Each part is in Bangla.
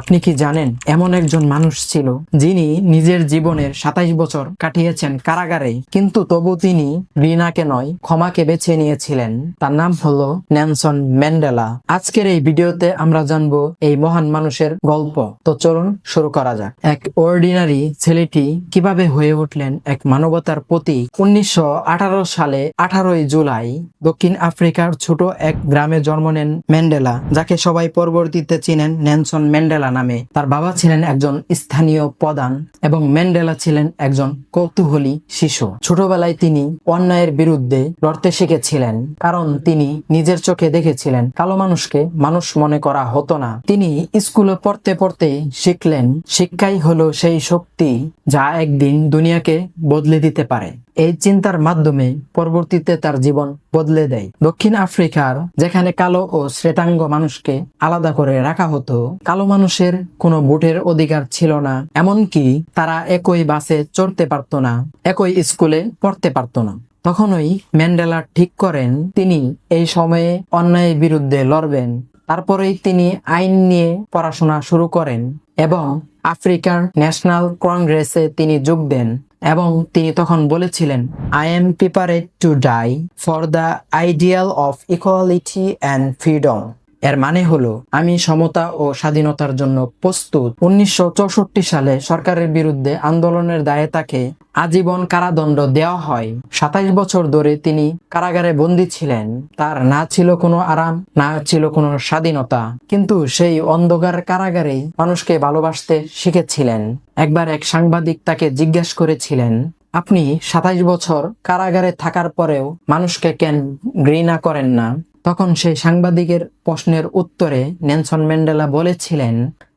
আপনি কি জানেন, এমন একজন মানুষ ছিল যিনি নিজের জীবনের সাতাইশ বছর কাটিয়েছেন কারাগারে, কিন্তু তবু তিনি রিনাকে নয়, ক্ষমাকে বেছে নিয়েছিলেন। তার নাম হলো ন্যানসন ম্যান্ডেলা। আজকের এই ভিডিওতে আমরা জানব এই মহান মানুষের গল্প। তো চলুন শুরু করা যাক। এক অর্ডিনারি ছেলেটি কীভাবে হয়ে উঠলেন এক মানবতার প্রতি উনিশশো আঠারো সালে আঠারোই জুলাই দক্ষিণ আফ্রিকার ছোট এক গ্রামে জন্ম নেন ম্যান্ডেলা, যাকে সবাই পরবর্তীতে চিনেন ন্যানসন ম্যান্ডেলা। নামে তার বাবা ছিলেন একজন স্থানীয় প্রধান এবং ম্যান্ডেলা ছিলেন একজন কৌতূহলী শিশু। ছোটবেলায় তিনি অন্যায়ের বিরুদ্ধে লড়তে শিখেছিলেন, কারণ তিনি নিজের চোখে দেখেছিলেন, কালো মানুষকে মানুষ মনে করা হতো না। তিনি স্কুলে পড়তে পড়তে শিখলেন, শিক্ষাই হলো সেই শক্তি যা একদিন দুনিয়াকে বদলে দিতে পারে। এই চিন্তার মাধ্যমে পরবর্তীতে তার জীবন বদলে দেয়। দক্ষিণ আফ্রিকার যেখানে কালো ও শ্বেতাঙ্গ মানুষকে আলাদা করে রাখা হতো, কালো মানুষের কোনো ভোটের অধিকার ছিল না, এমনকি তারা একই বাসে চড়তে পারত না, একই স্কুলে পড়তে পারত না। তখনই ম্যান্ডেলা ঠিক করেন, তিনি এই সময়ে অন্যায়ের বিরুদ্ধে লড়বেন। তারপরেই তিনি আইন নিয়ে পড়াশোনা শুরু করেন এবং আফ্রিকার ন্যাশনাল কংগ্রেসে তিনি যোগ দেন। এবং তিনি তখন বলেছিলেন I am prepared to die for the ideal of equality and freedom এর মানে হলো, আমি সমতা ও স্বাধীনতার জন্য প্রস্তুত। উনিশশো চৌষট্টি সালে সরকারের বিরুদ্ধে আন্দোলনের দায়ে তাকে আজীবন কারাদণ্ড দেওয়া হয়। সাতাইশ বছর ধরে তিনি কারাগারে বন্দী ছিলেন। তার না ছিল কোনো আরাম, না ছিল কোনো স্বাধীনতা। কিন্তু সেই অন্ধকার কারাগারেই মানুষকে ভালোবাসতে শিখেছিলেন। একবার এক সাংবাদিক তাকে জিজ্ঞেস করেছিলেন, আপনি সাতাইশ বছর কারাগারে থাকার পরেও মানুষকে কেন ঘৃণা করেন না? তখন সেই সাংবাদিকের প্রশ্নের উত্তরে নেনসন ম্যান্ডেলা বলেছিলেন,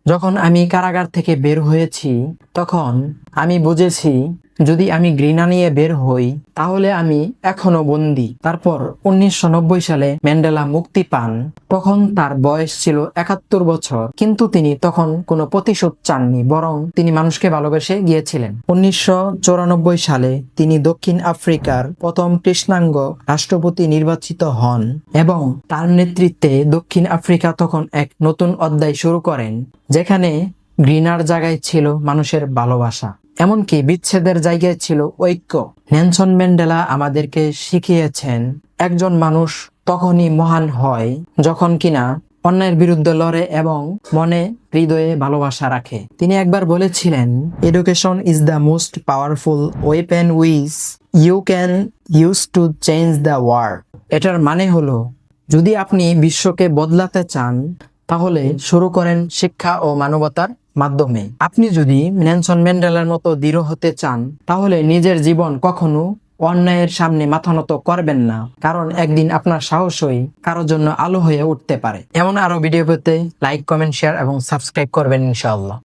যখন আমি কারাগার থেকে বের হয়েছি, তখন আমি বুঝেছি যদি আমি ঘৃণা নিয়ে বের হই, তাহলে আমি এখনও বন্দি। তারপর উনিশশো নব্বই সালে ম্যান্ডেলা মুক্তি পান। তখন তার বয়স ছিল একাত্তর বছর। কিন্তু তিনি তখন কোনো প্রতিশোধ চাননি, বরং তিনি মানুষকে ভালোবেসে গিয়েছিলেন। উনিশশো চুরানব্বই সালে তিনি দক্ষিণ আফ্রিকার প্রথম কৃষ্ণাঙ্গ রাষ্ট্রপতি নির্বাচিত হন এবং তার নেতৃত্বে দক্ষিণ আফ্রিকা তখন এক নতুন অধ্যায় শুরু করেন, যেখানে ঘৃণার জায়গায় ছিল মানুষের ভালোবাসা। এমনকি বিচ্ছেদের জায়গায় ছিল ঐক্য। নেনসন ম্যান্ডেলা আমাদেরকে শিখিয়েছেন, একজন মানুষ তখনই মহান হয় যখন কিনা অন্যায়ের বিরুদ্ধে লড়ে এবং মনে হৃদয়ে ভালোবাসা রাখে। তিনি একবার বলেছিলেন education is the most powerful weapon which you can use to change the world এটার মানে হলো, যদি আপনি বিশ্বকে বদলাতে চান, তাহলে শুরু করেন শিক্ষা ও মানবতার মাধ্যমে। আপনি যদি নেনসন ম্যান্ডেলার মতো দৃঢ় হতে চান, তাহলে নিজের জীবন কখনো অন্যায়ের সামনে মাথা নত করবেন না, কারণ একদিন আপনার সাহসই কারোর জন্য আলো হয়ে উঠতে পারে। এমন আরও ভিডিও পেতে লাইক কমেন্ট শেয়ার এবং সাবস্ক্রাইব করবেন ইনশাআল্লাহ।